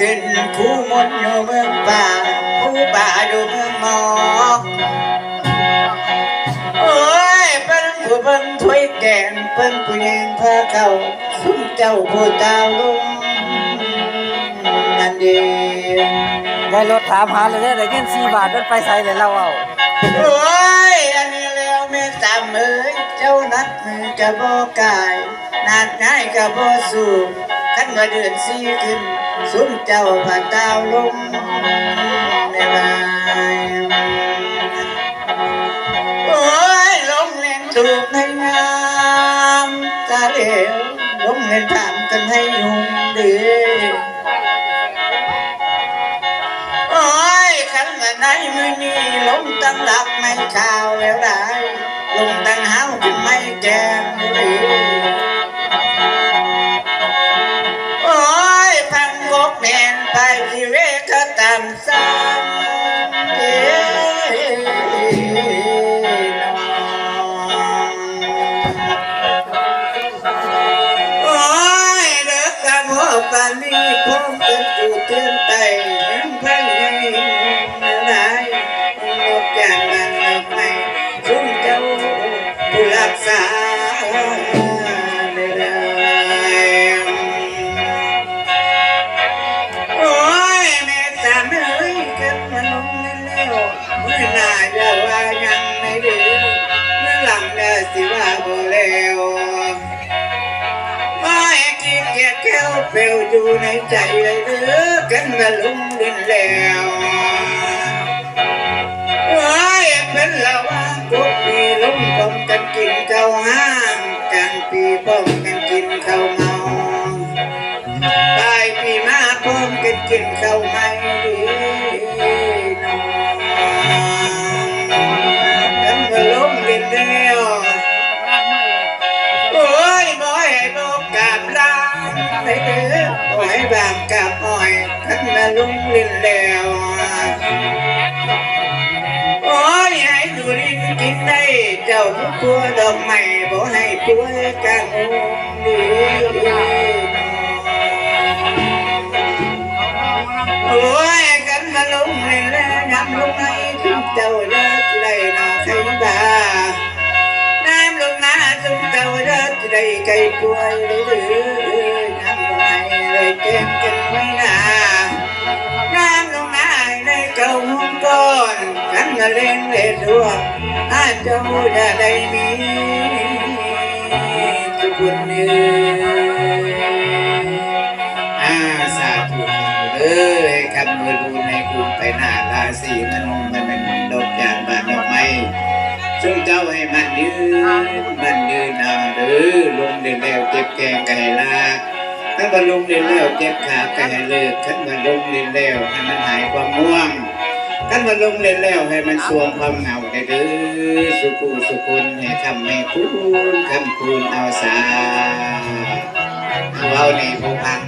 ขึ้นคู่มนอยู่เมืองป่าคู่ป่าอยู่เมืองหมอกโอ้ยเป็นผู้เบิ่งถ้วยแกงเป็นผู้หญิงพาเข้าซุ้มเจ้าผู้ดาลุงนั่นเองได้รถถามหาเลยได้เงินสี่บาทมันไปใส่เลยเราเอาโอ้ยอันนี้แล้วแม่จำเอ้ยเจ้านัดมือกับบ่กายนัดง่ายกับบ่สู้ กันมาเดือนสี่ขึ้นซุ้มเจ้าผ่าดาวลงในบายโอ้ยลงเล่นถูกในงามตาเหลวลงเล่นถามกันให้ยุ่งเดือโอ้ยขันว่าในมือนี้ลงตั้งหลักไม่ข่าวแล้วได้ลงตั้งห้าวกินไม่แกงเลย ตามซ้ำเอ้โอ้ยเลิกกันหัวามเป็นจูเตือน มื่อหน้าจะว่ายังไม่ดีเมื่อหลังจะสิว่าบ่แล้วไม่กินแก่แก้วเปลวอยู่ในใจเลยเออกันมาลุงดินแล้วว้ายเป็นละว่ากุกปีลุงป้องกันกินข้าวห้างกลางปีป้องกันกินข้าวเมาปลายปีมาป้องกันกินข้าวไม่ดี ไปเด้อบ่ให้บางกาบอ้อยขันมาลุงลินแล้วโอ้ยให้ดูดินกินได้เจ้าทุกตัวดอกไเลยแจ้งกันไว้นาน้ำลงมาในเก่าห้องก้อนกันกะเล่นเล่นดัวอาเจ้าจะได้มีทุกคนเนื้อาสาธุเอ้ยคำมือรูในกลุ่มไปหน้าราศีมันมันเป็นดอกจานบานดอกไม้จงเจ้าให้มันยืนมันยืนเอาเด้อลงเดินแล้วเก็บแกงไก่ลาก ถ้ามันลงเรียนแล้วเจ็บขาแก่ให้เลิกขันมันลงเรียนแล้วให้มันหายความง่วงขันมันลงเรียนแล้วให้มันสวงความเหงาได้เด้อสุขุสุขุนให้คำให้คุณคำคุณเอาสาเอาเอาในผู้พัง